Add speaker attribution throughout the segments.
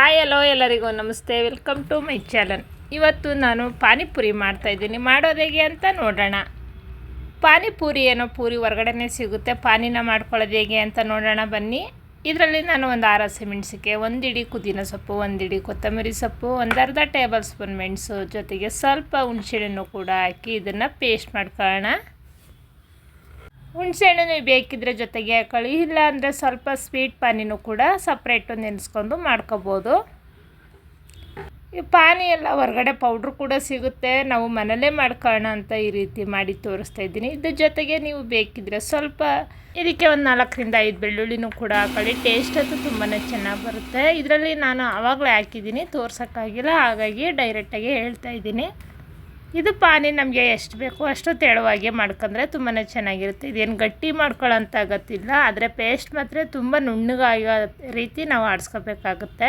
Speaker 1: Hi hello ಎಲ್ಲರಿಗೂ ನಮಸ್ತೆ. Welcome to my channel ಇವತ್ತು ನಾನು ಪಾನಿಪುರಿ ಮಾಡ್ತಾಯಿದ್ದೀನಿ ಮಾಡೋದು ಹೇಗೆ ಅಂತ ನೋಡೋಣ. ಪಾನಿಪುರಿ ಏನೋ ಪೂರಿ ಹೊರಗಡೆನೇ ಸಿಗುತ್ತೆ. ಪಾನಿನ ಮಾಡ್ಕೊಳ್ಳೋದು ಹೇಗೆ ಅಂತ ನೋಡೋಣ ಬನ್ನಿ. ಇದರಲ್ಲಿ ನಾನು ಒಂದು ಆರು ಹಸಿಮೆಣ್ಸಿಗೆ ಒಂದು ಇಡೀ ಕುದಿನ ಸೊಪ್ಪು, ಒಂದು ಇಡೀ ಕೊತ್ತಂಬರಿ ಸೊಪ್ಪು, ಒಂದು ಅರ್ಧ ಟೇಬಲ್ ಸ್ಪೂನ್ ಮೆಣಸು ಜೊತೆಗೆ ಸ್ವಲ್ಪ ಹುಣಸೆಹಣ್ಣು ಕೂಡ ಹಾಕಿ ಇದನ್ನು ಪೇಸ್ಟ್ ಮಾಡ್ಕೊಳ್ಳೋಣ. ಹುಣಸೆಹಣ್ಣು ನೀವು ಬೇಕಿದ್ರೆ ಜೊತೆಗೆ ಹಾಕೊಳ್ಳಿ ಇಲ್ಲ ಅಂದರೆ ಸ್ವಲ್ಪ ಸ್ವೀಟ್ ಪಾನಿನೂ ಕೂಡ ಸಪ್ರೇಟು ನೆನೆಸ್ಕೊಂಡು ಮಾಡ್ಕೋಬೋದು. ಈ ಪಾನಿ ಎಲ್ಲ ಹೊರಗಡೆ ಪೌಡ್ರ್ ಕೂಡ ಸಿಗುತ್ತೆ. ನಾವು ಮನೇಲೇ ಮಾಡ್ಕೊಳ್ಳೋಣ ಅಂತ ಈ ರೀತಿ ಮಾಡಿ ತೋರಿಸ್ತಾ ಇದ್ದೀನಿ. ಇದ್ರ ಜೊತೆಗೆ ನೀವು ಬೇಕಿದ್ರೆ ಸ್ವಲ್ಪ ಇದಕ್ಕೆ ಒಂದು ನಾಲ್ಕರಿಂದ ಐದು ಬೆಳ್ಳುಳ್ಳಿನೂ ಕೂಡ ಹಾಕೊಳ್ಳಿ. ಟೇಸ್ಟ್ ಅಂತೂ ತುಂಬಾ ಚೆನ್ನಾಗಿ ಬರುತ್ತೆ. ಇದರಲ್ಲಿ ನಾನು ಆವಾಗಲೇ ಹಾಕಿದ್ದೀನಿ. ತೋರ್ಸೋಕ್ಕಾಗಿಲ್ಲ. ಹಾಗಾಗಿ ಡೈರೆಕ್ಟಾಗಿ ಹೇಳ್ತಾ ಇದ್ದೀನಿ. ಇದು ಪಾನಿ ನಮಗೆ ಎಷ್ಟು ಬೇಕು ಅಷ್ಟು ತೆಳುವಾಗಿ ಮಾಡ್ಕೊಂಡ್ರೆ ತುಂಬಾ ಚೆನ್ನಾಗಿರುತ್ತೆ. ಇದೇನು ಗಟ್ಟಿ ಮಾಡ್ಕೊಳ್ಳೋಂಥ ಅಗತ್ತಿಲ್ಲ ಆದರೆ ಪೇಸ್ಟ್ ಮಾತ್ರ ತುಂಬ ನುಣ್ಣಗಾಗೋ ರೀತಿ ನಾವು ಆಡಿಸ್ಕೋಬೇಕಾಗುತ್ತೆ.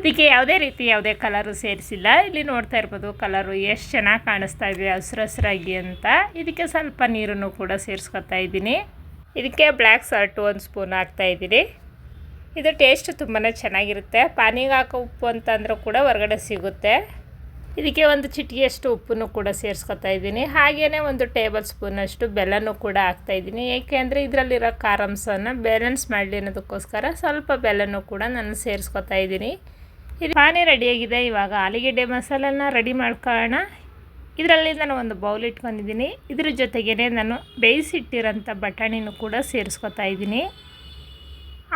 Speaker 1: ಇದಕ್ಕೆ ಯಾವುದೇ ರೀತಿ ಯಾವುದೇ ಕಲರು ಸೇರಿಸಿಲ್ಲ. ಇಲ್ಲಿ ನೋಡ್ತಾ ಇರ್ಬೋದು ಕಲರು ಎಷ್ಟು ಚೆನ್ನಾಗಿ ಕಾಣಿಸ್ತಾ ಇದೆ ಹಸ್ರು ಹಸ್ರಾಗಿ ಅಂತ. ಇದಕ್ಕೆ ಸ್ವಲ್ಪ ನೀರನ್ನು ಕೂಡ ಸೇರಿಸ್ಕೊತಾ ಇದ್ದೀನಿ. ಇದಕ್ಕೆ ಬ್ಲ್ಯಾಕ್ ಸಾಲ್ಟು ಒಂದು ಸ್ಪೂನ್ ಹಾಕ್ತಾ ಇದ್ದೀನಿ. ಇದು ಟೇಸ್ಟ್ ತುಂಬಾ ಚೆನ್ನಾಗಿರುತ್ತೆ. ಪಾನಿಗೆ ಹಾಕೋ ಉಪ್ಪು ಅಂತಂದ್ರೂ ಕೂಡ ಹೊರಗಡೆ ಸಿಗುತ್ತೆ. ಇದಕ್ಕೆ ಒಂದು ಚಿಟಿಯಷ್ಟು ಉಪ್ಪನ್ನು ಕೂಡ ಸೇರಿಸ್ಕೊತಾ ಇದ್ದೀನಿ. ಹಾಗೇ ಒಂದು ಟೇಬಲ್ ಸ್ಪೂನಷ್ಟು ಬೆಲ್ಲನೂ ಕೂಡ ಹಾಕ್ತಾ ಇದ್ದೀನಿ. ಏಕೆಂದರೆ ಇದರಲ್ಲಿರೋ ಖಾರಾಂಶನ ಬ್ಯಾಲೆನ್ಸ್ ಮಾಡಲಿ ಅನ್ನೋದಕ್ಕೋಸ್ಕರ ಸ್ವಲ್ಪ ಬೆಲ್ಲನೂ ಕೂಡ ನಾನು ಸೇರಿಸ್ಕೊತಾ ಇದ್ದೀನಿ. ಇದು ಪಾನಿ ರೆಡಿಯಾಗಿದೆ. ಇವಾಗ ಆಲೂಗೆಡ್ಡೆ ಮಸಾಲನ್ನ ರೆಡಿ ಮಾಡ್ಕೊಳ್ಳೋಣ. ಇದರಲ್ಲಿ ನಾನು ಒಂದು ಬೌಲ್ ಇಟ್ಕೊಂಡಿದ್ದೀನಿ. ಇದ್ರ ಜೊತೆಗೇ ನಾನು ಬೇಯಿಸಿಟ್ಟಿರೋಂಥ ಬಟಾಣಿನೂ ಕೂಡ ಸೇರಿಸ್ಕೊತಾ ಇದ್ದೀನಿ.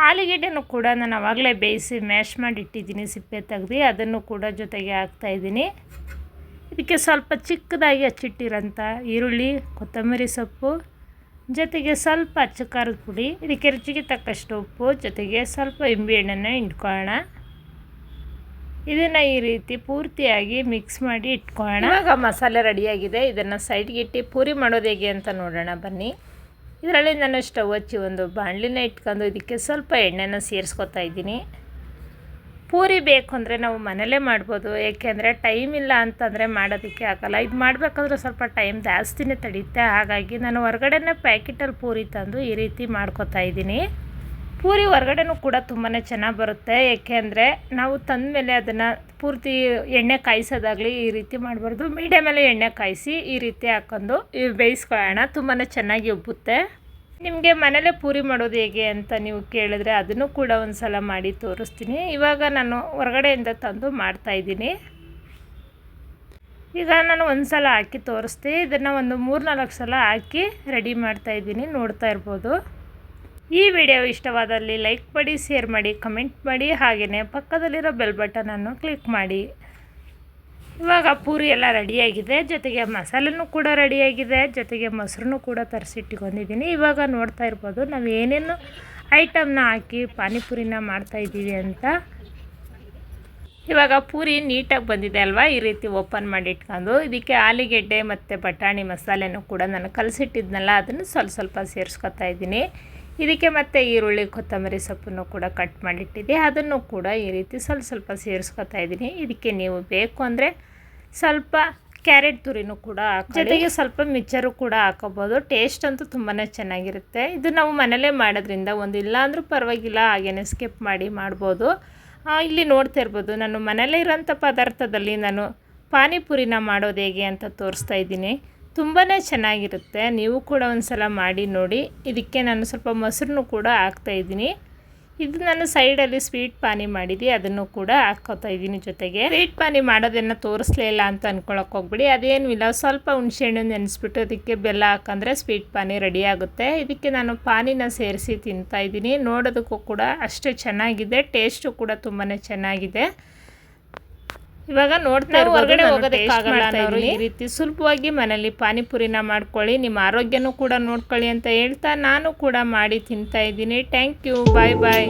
Speaker 1: ಆಲೂಗೆಡ್ಡೆನೂ ಕೂಡ ನಾನು ಆವಾಗಲೇ ಬೇಯಿಸಿ ಮ್ಯಾಶ್ ಮಾಡಿ ಇಟ್ಟಿದ್ದೀನಿ, ಸಿಪ್ಪೆ ತೆಗ್ದು ಅದನ್ನು ಕೂಡ ಜೊತೆಗೆ ಹಾಕ್ತಾಯಿದ್ದೀನಿ ಇದಕ್ಕೆ ಸ್ವಲ್ಪ ಚಿಕ್ಕದಾಗಿ ಹಚ್ಚಿಟ್ಟಿರೋಂಥ ಈರುಳ್ಳಿ, ಕೊತ್ತಂಬರಿ ಸೊಪ್ಪು, ಜೊತೆಗೆ ಸ್ವಲ್ಪ ಅಚ್ಚ ಖಾರದ ಪುಡಿ, ಇದಕ್ಕೆ ರುಚಿಗೆ ತಕ್ಕಷ್ಟು ಉಪ್ಪು, ಜೊತೆಗೆ ಸ್ವಲ್ಪ ಹಣ್ಣನ್ನು ಇಟ್ಕೊಳ್ಳೋಣ ಇದನ್ನು ಈ ರೀತಿ ಪೂರ್ತಿಯಾಗಿ ಮಿಕ್ಸ್ ಮಾಡಿ ಇಟ್ಕೊಳ್ಳೋಣ. ಇವಾಗ ಮಸಾಲೆ ರೆಡಿಯಾಗಿದೆ. ಇದನ್ನು ಸೈಡ್ಗಿಟ್ಟು ಪೂರಿ ಮಾಡೋದು ಹೇಗೆ ಅಂತ ನೋಡೋಣ. ಬನ್ನಿ. ಇದರಲ್ಲಿ ನಾನು ಸ್ಟವ್ ಹಚ್ಚಿ ಒಂದು ಬಾಣಲಿನ ಇಟ್ಕೊಂಡು ಇದಕ್ಕೆ ಸ್ವಲ್ಪ ಎಣ್ಣೆನ ಸೇರಿಸ್ಕೊತಾ ಇದ್ದೀನಿ. ಪೂರಿ ಬೇಕು ಅಂದರೆ ನಾವು ಮನೇಲೇ ಮಾಡ್ಬೋದು ಏಕೆಂದರೆ ಟೈಮ್ ಇಲ್ಲ ಅಂತಂದರೆ ಮಾಡೋದಕ್ಕೆ ಆಗಲ್ಲ. ಇದು ಮಾಡಬೇಕಂದ್ರೆ ಸ್ವಲ್ಪ ಟೈಮ್ ಜಾಸ್ತಿನೇ ತಡೆಯುತ್ತೆ ಹಾಗಾಗಿ ನಾನು ಹೊರಗಡೆನೇ ಪ್ಯಾಕೆಟಲ್ಲಿ ಪೂರಿ ತಂದು ಈ ರೀತಿ ಮಾಡ್ಕೊತಾ ಇದ್ದೀನಿ. ಪೂರಿ ಹೊರಗಡೆನೂ ಕೂಡ ತುಂಬಾ ಚೆನ್ನಾಗಿ ಬರುತ್ತೆ. ಏಕೆಂದರೆ ನಾವು ತಂದ ಮೇಲೆ ಅದನ್ನು ಪೂರ್ತಿ ಎಣ್ಣೆ ಕಾಯಿಸೋದಾಗಲಿ ಈ ರೀತಿ ಮಾಡಬಾರ್ದು. ಮೀಡಿಯಮಲ್ಲಿ ಎಣ್ಣೆ ಕಾಯಿಸಿ ಈ ರೀತಿ ಹಾಕ್ಕೊಂಡು ಬೇಯಿಸ್ಕೊಳ್ಳೋಣ. ತುಂಬಾ ಚೆನ್ನಾಗಿ ಉಬ್ಬುತ್ತೆ. ನಿಮಗೆ ಮನೇಲೇ ಪೂರಿ ಮಾಡೋದು ಹೇಗೆ ಅಂತ ನೀವು ಕೇಳಿದ್ರೆ ಅದನ್ನು ಕೂಡ ಒಂದು ಸಲ ಮಾಡಿ ತೋರಿಸ್ತೀನಿ. ಇವಾಗ ನಾನು ಹೊರಗಡೆಯಿಂದ ತಂದು ಮಾಡ್ತಾಯಿದ್ದೀನಿ ಈಗ ನಾನು ಒಂದು ಸಲ ಹಾಕಿ ತೋರಿಸ್ತೀನಿ. ಇದನ್ನು ಒಂದು ಮೂರು ನಾಲ್ಕು ಸಲ ಹಾಕಿ ರೆಡಿ ಮಾಡ್ತಾಯಿದ್ದೀನಿ ನೋಡ್ತಾ ಇರ್ಬೋದು. ಈ ವಿಡಿಯೋ ಇಷ್ಟವಾದಲ್ಲಿ ಲೈಕ್ ಮಾಡಿ, ಶೇರ್ ಮಾಡಿ, ಕಮೆಂಟ್ ಮಾಡಿ, ಹಾಗೆಯೇ ಪಕ್ಕದಲ್ಲಿರೋ ಬೆಲ್ ಬಟನನ್ನು ಕ್ಲಿಕ್ ಮಾಡಿ. ಇವಾಗ ಪೂರಿ ಎಲ್ಲ ರೆಡಿಯಾಗಿದೆ. ಜೊತೆಗೆ ಮಸಾಲೆನೂ ಕೂಡ ರೆಡಿಯಾಗಿದೆ. ಜೊತೆಗೆ ಮೊಸರನ್ನು ಕೂಡ ತರಿಸಿಟ್ಕೊಂಡಿದ್ದೀನಿ. ಇವಾಗ ನೋಡ್ತಾ ಇರ್ಬೋದು, ನಾವು ಏನೇನು ಐಟಮ್ನ ಹಾಕಿ ಪಾನಿಪುರಿನ ಮಾಡ್ತಾಯಿದ್ದೀವಿ ಅಂತ. ಇವಾಗ ಪೂರಿ ನೀಟಾಗಿ ಬಂದಿದೆ ಅಲ್ವಾ? ಈ ರೀತಿ ಓಪನ್ ಮಾಡಿ ಇಟ್ಕೊಂಡು ಇದಕ್ಕೆ ಆಲೂಗೆಡ್ಡೆ ಮತ್ತು ಬಟಾಣಿ ಮಸಾಲೆನೂ ಕೂಡ ನಾನು ಕಲಸಿಟ್ಟಿದ್ನಲ್ಲ, ಅದನ್ನು ಸ್ವಲ್ಪ ಸ್ವಲ್ಪ ಸೇರಿಸ್ಕೊತಾ ಇದ್ದೀನಿ. ಇದಕ್ಕೆ ಮತ್ತೆ ಈರುಳ್ಳಿ ಕೊತ್ತಂಬರಿ ಸೊಪ್ಪನ್ನು ಕೂಡ ಕಟ್ ಮಾಡಿಟ್ಟಿದ್ದೆ. ಅದನ್ನು ಕೂಡ ಈ ರೀತಿ ಸ್ವಲ್ಪ ಸ್ವಲ್ಪ ಸೇರಿಸ್ಕೊತಾ ಇದ್ದೀನಿ. ಇದಕ್ಕೆ ನೀವು ಬೇಕು ಅಂದರೆ ಸ್ವಲ್ಪ ಕ್ಯಾರೆಟ್ ತುರಿನೂ ಕೂಡ ಜೊತೆಗೆ ಸ್ವಲ್ಪ ಮಿಚ್ಚರು ಕೂಡ ಹಾಕೋಬೋದು ಟೇಸ್ಟ್ ಅಂತೂ ತುಂಬಾ ಚೆನ್ನಾಗಿರುತ್ತೆ. ಇದು ನಾವು ಮನೇಲೇ ಮಾಡೋದ್ರಿಂದ ಒಂದು ಇಲ್ಲ ಅಂದರೂ ಪರವಾಗಿಲ್ಲ ಹಾಗೇನೆ ಸ್ಕಿಪ್ ಮಾಡಿ ಮಾಡ್ಬೋದು. ಇಲ್ಲಿ ನೋಡ್ತಾ ಇರ್ಬೋದು ನಾನು ಮನೇಲೇ ಇರೋಂಥ ಪದಾರ್ಥದಲ್ಲಿ ನಾನು ಪಾನಿಪುರಿನ ಮಾಡೋದು ಹೇಗೆ ಅಂತ ತೋರಿಸ್ತಾ ಇದ್ದೀನಿ. ತುಂಬಾ ಚೆನ್ನಾಗಿರುತ್ತೆ. ನೀವು ಕೂಡ ಒಂದು ಸಲ ಮಾಡಿ ನೋಡಿ. ಇದಕ್ಕೆ ನಾನು ಸ್ವಲ್ಪ ಮೊಸರನ್ನು ಕೂಡ ಹಾಕ್ತಾಯಿದ್ದೀನಿ ಇದು ನಾನು ಸೈಡಲ್ಲಿ ಸ್ವೀಟ್ ಪಾನಿ ಮಾಡಿದ್ದೀನಿ ಅದನ್ನು ಕೂಡ ಹಾಕ್ಕೋತಾ ಇದ್ದೀನಿ ಜೊತೆಗೆ. ಸ್ವೀಟ್ ಪಾನಿ ಮಾಡೋದನ್ನು ತೋರಿಸ್ಲೇ ಇಲ್ಲ ಅಂತ ಅಂದ್ಕೊಳಕ್ಕೆ ಹೋಗ್ಬಿಡಿ. ಅದೇನು ಇಲ್ಲ. ಸ್ವಲ್ಪ ಹುಣಸೆಹಣ್ಣು ನೆನೆಸ್ಬಿಟ್ಟು ಅದಕ್ಕೆ ಬೆಲ್ಲ ಹಾಕಂದ್ರೆ ಸ್ವೀಟ್ ಪಾನಿ ರೆಡಿ ಆಗುತ್ತೆ. ಇದಕ್ಕೆ ನಾನು ಪಾನಿನ ಸೇರಿಸಿ ತಿಂತಾಯಿದ್ದೀನಿ ನೋಡೋದಕ್ಕೂ ಕೂಡ ಅಷ್ಟೇ ಚೆನ್ನಾಗಿದೆ. ಟೇಸ್ಟು ಕೂಡ ತುಂಬಾ ಚೆನ್ನಾಗಿದೆ. ಇವಾಗ ನೋಡ್ತಾ ಹೊರಗಡೆ ಹೋಗೋದಕ್ಕಾಗಲ್ಲ ಈ ರೀತಿ ಸುಲಭವಾಗಿ ಮನೇಲಿ ಪಾನಿಪುರಿನ ಮಾಡ್ಕೊಳ್ಳಿ ನಿಮ್ಮ ಆರೋಗ್ಯನೂ ಕೂಡ ನೋಡ್ಕೊಳ್ಳಿ ಅಂತ ಹೇಳ್ತಾ ನಾನು ಕೂಡ ಮಾಡಿ ತಿಂತಾ ಇದ್ದೀನಿ. Thank you bye bye